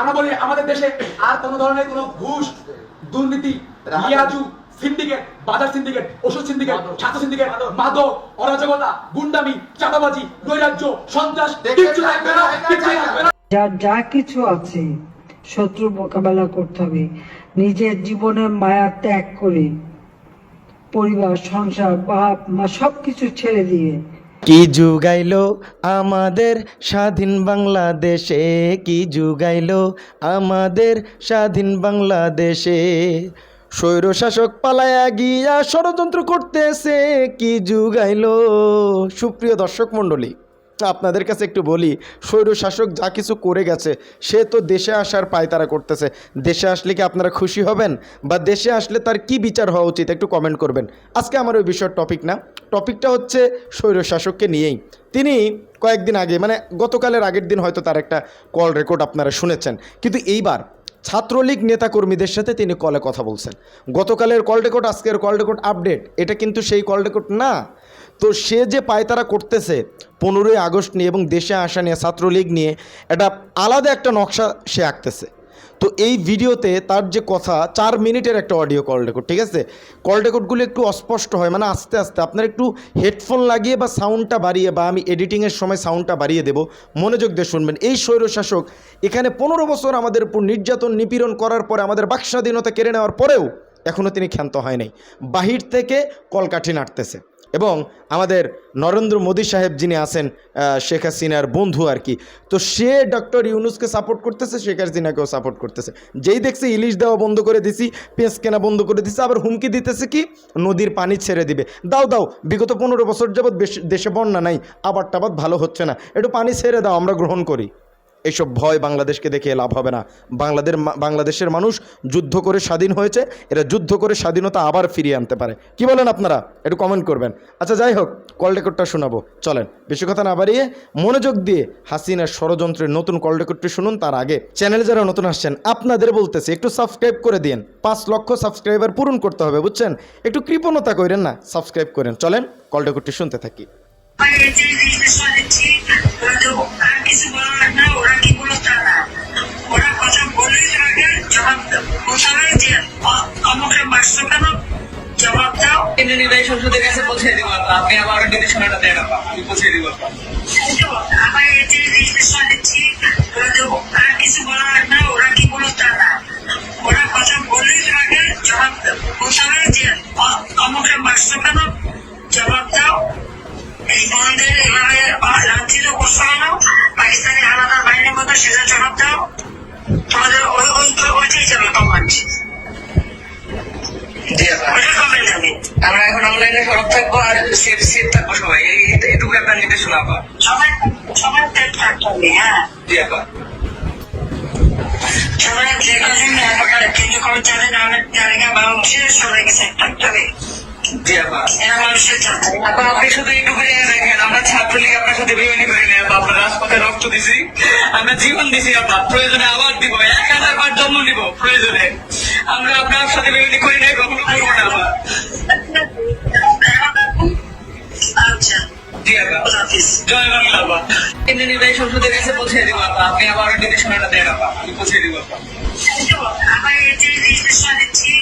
আমরা বলি আমাদের দেশে আর কোনো ধরনের কোনো ঘুষ দুর্নীতি সিন্ডিকেট বাজার সিন্ডিকেট ওষুধ সিন্ডিকেট ছাত্র সিন্ডিকেট মাদক। অরাজকতা গুন্ডামি চাঁদাবাজি নৈরাজ্য সন্ত্রাস যার যা কিছু আছে শত্রু মোকাবেলা করতে হবে। নিজের জীবনের মায়া ত্যাগ করে পরিবার সংসার বাপ মা সব কিছু ছেড়ে দিয়ে কি যুগাইল আমাদের স্বাধীন বাংলাদেশে? কি যুগাইল আমাদের স্বাধীন বাংলাদেশে? স্বৈরশাসক পালায়া গিয়া ষড়যন্ত্র করতেছে, কি যুগাইল? সুপ্রিয় দর্শক মণ্ডলী আপনাদের কাছে একটু বলি স্বৈরশাসক যা কিছু করে গেছে, সে তো দেশে আসার পায়তারা করতেছে। দেশে আসলে কি আপনারা খুশি হবেন? বা দেশে আসলে তার কি বিচার হওয়া উচিত? একটু কমেন্ট করবেন। আজকে আমার ওই বিষয়ের টপিক না। টপিকটা হচ্ছে স্বৈরশাসককে নিয়েই। তিনি কয়েকদিন আগে মানে গতকালের আগের দিন হয়তো তার একটা কল রেকর্ড আপনারা শুনেছেন। কিন্তু এইবার ছাত্রলীগ নেতাকর্মীদের সাথে তিনি কলে কথা বলছেন। গতকালের কল রেকর্ড আজকের কল রেকর্ড আপডেট এটা কিন্তু সেই কল রেকর্ড না। তো সে যে পায়তারা করতেছে পনেরোই আগস্ট নিয়ে এবং দেশে আসা নিয়ে, ছাত্রলীগ নিয়ে, এটা আলাদা একটা নকশা সে আঁকতেছে। তো এই ভিডিওতে তার যে কথা, চার মিনিটের একটা অডিও কল রেকর্ড, ঠিক আছে? কল রেকর্ডগুলো একটু অস্পষ্ট হয় মানে আস্তে আস্তে আপনার একটু হেডফোন লাগিয়ে বা সাউন্ডটা বাড়িয়ে বা আমি এডিটিংয়ের সময় সাউন্ডটা বাড়িয়ে দেব, মনোযোগ দিয়ে শুনবেন। এই স্বৈরশাসক এখানে পনেরো বছর আমাদের উপর নির্যাতন, নিপীড়ন করার পরে, আমাদের বাকস্বাধীনতা কেড়ে নেওয়ার পরেও এখনও তিনি ক্ষান্ত হয় নাই। বাহির থেকে কলকাঠি নাড়তেছে। এবং আমাদের নরেন্দ্র মোদী সাহেব যিনি আছেন শেখ হাসিনার বন্ধু আর কি, তো সে ডক্টর ইউনুসকে সাপোর্ট করতেছে, শেখ হাসিনাকেও সাপোর্ট করতেছে। যেই দেখছে ইলিশ দেওয়া বন্ধ করে দিছি, পেঁয়াজ কেনা বন্ধ করে দিছি, আবার হুমকি দিতেছে কি, নদীর পানি ছেড়ে দিবে। দাও দাও, বিগত পনেরো বছর যাবৎ দেশে বন্যা নাই আবার টাবাদ ভালো হচ্ছে না, একটু পানি ছেড়ে দাও, আমরা গ্রহণ করি। এইসব ভয় বাংলাদেশকে দেখে লাভ হবে না। বাংলাদেশ বাংলাদেশের মানুষ যুদ্ধ করে স্বাধীন হয়েছে, এরা যুদ্ধ করে স্বাধীনতা আবার ফিরিয়ে আনতে পারে। কি বলেন আপনারা? একটু কমেন্ট করবেন। আচ্ছা যাই হোক কল রেকর্ডটা শোনাবো। চলেন, বেশি কথা না বাড়িয়ে মনোযোগ দিয়ে হাসিনার ষড়যন্ত্রের নতুন কল রেকর্ডটি শুনুন তার আগে। চ্যানেলে যারা নতুন আসছেন, আপনাদের বলতেছে, একটু সাবস্ক্রাইব করে দিন পাঁচ লক্ষ সাবস্ক্রাইবার পূরণ করতে হবে, বুঝছেন? একটু কৃপণতা করেন না সাবস্ক্রাইব করেন। চলেন কল রেকর্ডটি শুনতে থাকি। কিছু না হবে যে অ- অমুকে মারছো কেন জবাব দাও? কেন্দ্রীয় নির্বাহী সংসদের কাছে পৌঁছে দিব আপনি আমার নির্দেশনাটা দেন আমি পৌঁছে দিব। কিন্তু আবার এই যে শুনেছি হয়তো আর কিছু বলার না ওরা কি বলো তা না। ওরা কথা বলে আগে জবাব বলতে হবে যে অমুকে মারছো কেন জবাব দাও? এই বন্ধের এভাবে লাঞ্ছিত করছ কেন পাকিস্তানি আলাদা বাহিনীর মতো সেটা জবাব দাও। তোমাদের ওই ওই যাবে আমরা এখন অনলাইনে সরব থাকব আর সেফ সেফ থাকব সবাই। এই এই- এটুকু আপনার নির্দেশনা আপা সবাই সবাই তেল থাকতে হবে হ্যাঁ। জি আপা সবাই যে কজন জায়গা মানুষের সবাইকে সেট থাকতে হবে। আপনি শুধু একটু করে দেখেন আমরা ছাত্রলীগ আপনার সাথে বেমানি করি না আমরা রাজপথে রক্ত দিছি। আমরা জীবন দিছি আপা প্রয়োজনে আবার দিব। এক হাজার বার জন্ম নিব প্রয়োজনে। আমরা আপনার সাথে বেমানি করি না কখনো করব না আপা আচ্ছা। জয় বাংলা নির্বাহী সংসদের কাছে পৌঁছে দিব আপনি আমার দেন আমি পৌঁছে দিব আবার এই যে জিনিসটা শুনেছি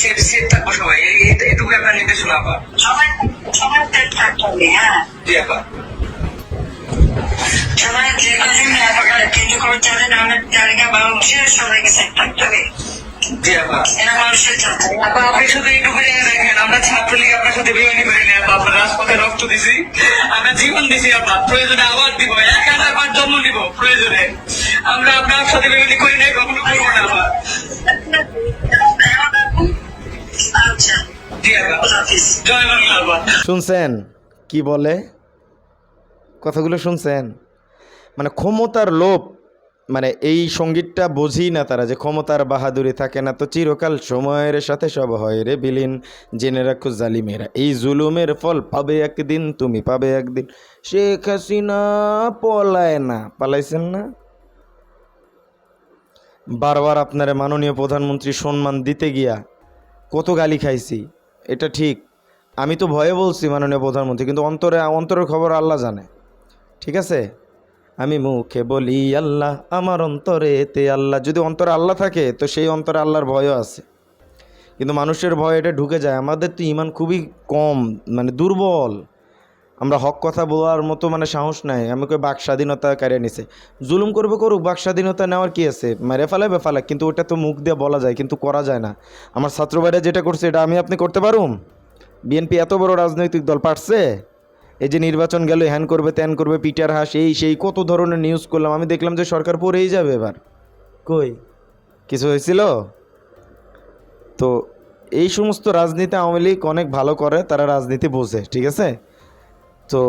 সেফ থাকব সবাই। এটুকু আপনার নির্দেশনা আপা সবাই সবাই তেল থাকতে হবে হ্যাঁ। জি আপা সবাই যে কজন কেন্দ্র করে জানেন অনেক জায়গা মানুষের সবাইকে সেট থাকতে হবে। জি আপা এরা মানুষের থাকতে আপা আপনি শুধু একটু দেখেন আমরা ছাত্রলীগ আপনার সাথে বেমানি করি না আপা রাজপথে রক্ত দিছি। আমরা জীবন দিছি আপা প্রয়োজনে আবার দিব। এক হাজার বার জন্ম নিব প্রয়োজনে। আমরা আপনার সাথে বেমানি করি না কখনো করব না আপা শুনছেন? কি বলে? কথাগুলো শুনছেন? মানে ক্ষমতার লোভ মানে এই সঙ্গীতটা বুঝি না তারা যে ক্ষমতার বাহাদুরি থাকে না তো চিরকাল সময়ের সাথে সব হয় রে বিলীন। জেনে রাখো জালিমেরা, এই জুলুমের ফল পাবে একদিন, তুমি পাবে একদিন। শেখ হাসিনা পলায় না, পালাইছেন না? বারবার আপনার মাননীয় প্রধানমন্ত্রী সম্মান দিতে গিয়া কত গালি খাইছি। এটা ঠিক। আমি তো ভয়ে বলছি মাননীয় প্রধানমন্ত্রী, কিন্তু অন্তরে, অন্তরের খবর আল্লাহ জানে। ঠিক আছে? আমি মুখে বলি, আল্লাহ আমার অন্তরে তে আল্লাহ, যদি অন্তরে আল্লাহ থাকে, তো সেই অন্তরে আল্লাহর ভয়ও আছে। কিন্তু মানুষের ভয় এটা ঢুকে যায়। আমাদের তো ইমান খুবই কম মানে দুর্বল। আমরা হক কথা বলার মতো মানে সাহস নাই। আমাকে বাক স্বাধীনতা কারিয়ে নিছে। জুলুম করবে করুক বাক স্বাধীনতা নেওয়ার কি আছে? মেরে ফেলে বেফালে কিন্তু ওটা তো মুখ দিয়ে বলা যায় কিন্তু করা যায় না। আমার ছাত্র ভাইরা যেটা করছে এটা আমি আপনি করতে পারুম? বিএনপি এত বড় রাজনৈতিক দল পারছে? এই যে নির্বাচন গেল হ্যান করবে ত্যান করবে পিটার হাস এই সেই কত ধরনের নিউজ করলাম। আমি দেখলাম যে সরকার পড়েই যাবে এবার। কই? কিছু হয়েছিল? তো এই সমস্ত রাজনীতি আওয়ামী লীগ অনেক ভালো করে তারা রাজনীতি বোঝে ঠিক আছে? তো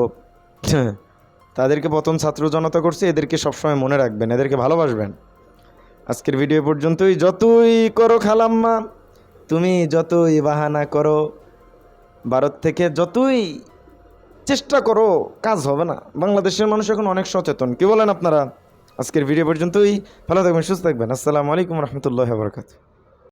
তাদেরকে প্রথম ছাত্র জনতা করছে, এদেরকে সবসময় মনে রাখবেন, এদেরকে ভালোবাসবেন। আজকের ভিডিও পর্যন্তই, যতই করো খালাম্মা, তুমি যতই বাহানা করো, ভারত থেকে যতই চেষ্টা করো, কাজ হবে না। বাংলাদেশের মানুষ এখন অনেক সচেতন। কি বলেন আপনারা? আজকের ভিডিও পর্যন্তই, ভালো থাকবেন, সুস্থ থাকবেন। আসসালামু আলাইকুম রহমতুল্লাহ বরকাত